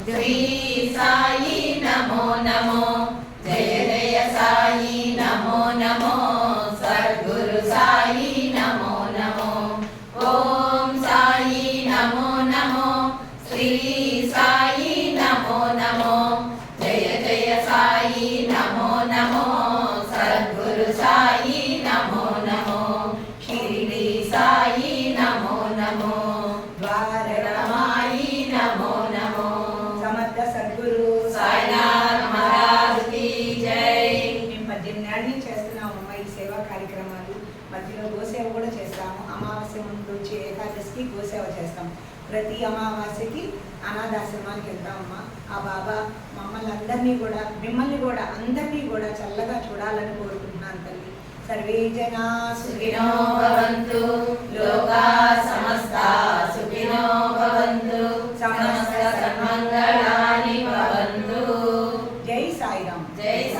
Obrigada. చేస్తున్నాము అమ్మ ఈ సేవా కార్యక్రమాలు. మధ్యలో గోసేవ కూడా చేస్తాము. అమావాస్య ముందు వచ్చి ఏకాదశికి గోసేవ చేస్తాం. ప్రతి అమావాస్యకి అనాథాశ్రమానికి వెళ్తామమ్మా ఆ బాబా మమ్మల్ని అందరినీ కూడా మిమ్మల్ని కూడా అందరినీ కూడా చల్లగా చూడాలని కోరుకుంటున్నాను తల్లి. సర్వే జనా భవంతు. జై సాయిరామ్. జై